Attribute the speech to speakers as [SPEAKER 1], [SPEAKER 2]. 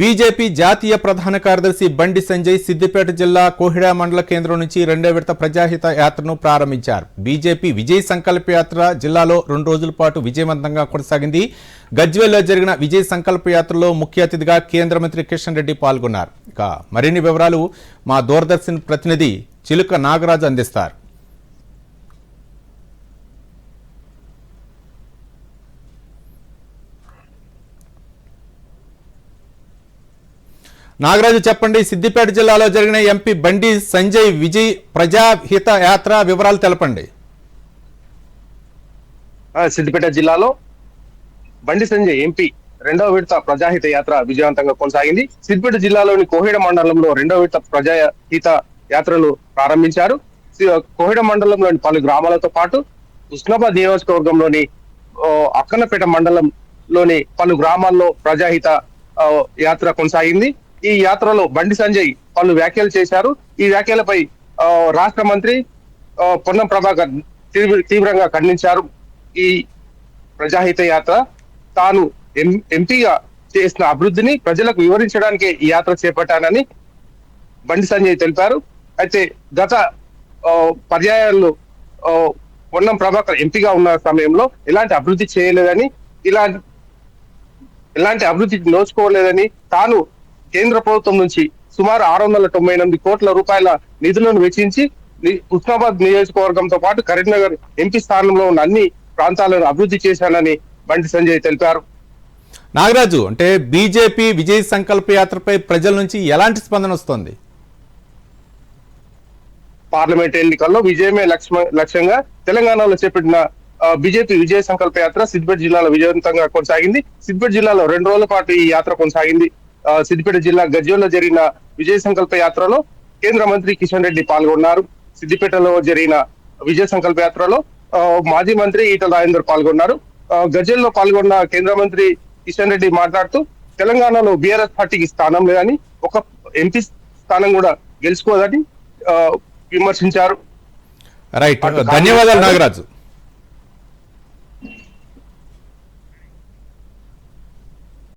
[SPEAKER 1] BJP జాతీయ ప్రధాన కార్యదర్శి బండి సంజయ్ సిద్దిపేట జిల్లా కోహిడా మండల కేంద్రం నుంచి రెండో విడత ప్రజాహిత యాత్రను ప్రారంభించారు. బీజేపీ విజయ్ సంకల్ప యాత్ర జిల్లాలో రెండు రోజుల పాటు విజయవంతంగా కొనసాగింది. గజ్వేల్లో జరిగిన విజయ్ సంకల్ప యాత్రలో ముఖ్య అతిథిగా కేంద్ర మంత్రి కిషన్ రెడ్డి పాల్గొన్నారు. ఇక మరిన్ని వివరాలు మా దూరదర్శన్ ప్రతినిధి చిలుక నాగరాజు అందిస్తారు. నాగరాజు చెప్పండి సిద్దిపేట జిల్లాలో జరిగిన ఎంపీ బండి సంజయ్ విజయ్ ప్రజాహిత యాత్ర వివరాలు తెలపండి.
[SPEAKER 2] సిద్దిపేట జిల్లాలో బండి సంజయ్ ఎంపీ రెండవ విడత ప్రజాహిత యాత్ర విజయవంతంగా కొనసాగింది. సిద్దిపేట జిల్లాలోని కోహిడ మండలంలో రెండవ విడత ప్రజాహిత యాత్రను ప్రారంభించారు. సి- కోహిడ మండలంలోని పలు గ్రామాలతో పాటు ఉస్నాబాద్ నియోజకవర్గంలోని అక్కన్నపేట మండలంలోని పలు గ్రామాల్లో ప్రజాహిత యాత్ర కొనసాగింది. ఈ యాత్రలో బండి సంజయ్ పలు వ్యాఖ్యలు చేశారు. ఈ వ్యాఖ్యలపై రాష్ట్ర మంత్రి ఆ, పొన్నం ప్రభాకర్ తీవ్ర- తీవ్రంగా ఖండించారు. ఈ ప్రజాహిత యాత్ర తాను ఎం- ఎంపీగా చేసిన అభివృద్ధిని ప్రజలకు వివరించడానికే ఈ యాత్ర చేపట్టానని బండి సంజయ్ తెలిపారు. అయితే గత పర్యాయాల్లో పొన్నం ప్రభాకర్ ఎంపీగా ఉన్న సమయంలో ఎలాంటి అభివృద్ధి చేయలేదని ఇలా ఎలాంటి అభివృద్ధి నోచుకోలేదని తాను కేంద్ర ప్రభుత్వం నుంచి సుమారు ఆరు వందల తొంభై ఎనిమిది కోట్ల రూపాయల నిధులను వెచ్చించి ఉస్మాబాద్ నియోజకవర్గంతో పాటు కరీంనగర్ ఎంపీ స్థానంలో ఉన్న అన్ని ప్రాంతాలను అభివృద్ధి చేశానని బండి సంజయ్ తెలిపారు.
[SPEAKER 1] నాగరాజు అంటే బీజేపీ విజయ్ సంకల్ప యాత్రపై ప్రజల నుంచి ఎలాంటి స్పందన వస్తోంది?
[SPEAKER 2] పార్లమెంట్ ఎన్నికల్లో విజయమే లక్ష్యంగా తెలంగాణలో చేపట్టిన బీజేపీ విజయ సంకల్ప యాత్ర సిద్దిపేట జిల్లాలో విజయవంతంగా కొనసాగింది. సిద్దిపేట జిల్లాలో రెండు రోజుల పాటు ఈ యాత్ర కొనసాగింది. సిద్దిపేట జిల్లా గజ్వేల్లో జరిగిన విజయ సంకల్ప యాత్రలో కేంద్ర మంత్రి కిషన్ రెడ్డి పాల్గొన్నారు. సిద్దిపేటలో జరిగిన విజయ సంకల్ప యాత్రలో మాజీ మంత్రి ఈటల రాజేందర్ పాల్గొన్నారు. గజ్వేల్లో పాల్గొన్న కేంద్ర మంత్రి కిషన్ రెడ్డి మాట్లాడుతూ తెలంగాణలో బీఆర్ఎస్ పార్టీకి స్థానం లేదని ఒక ఎంపీ స్థానం కూడా గెలుచుకోదని విమర్శించారు.
[SPEAKER 1] రైట్ ధన్యవాదాలు నాగరాజు.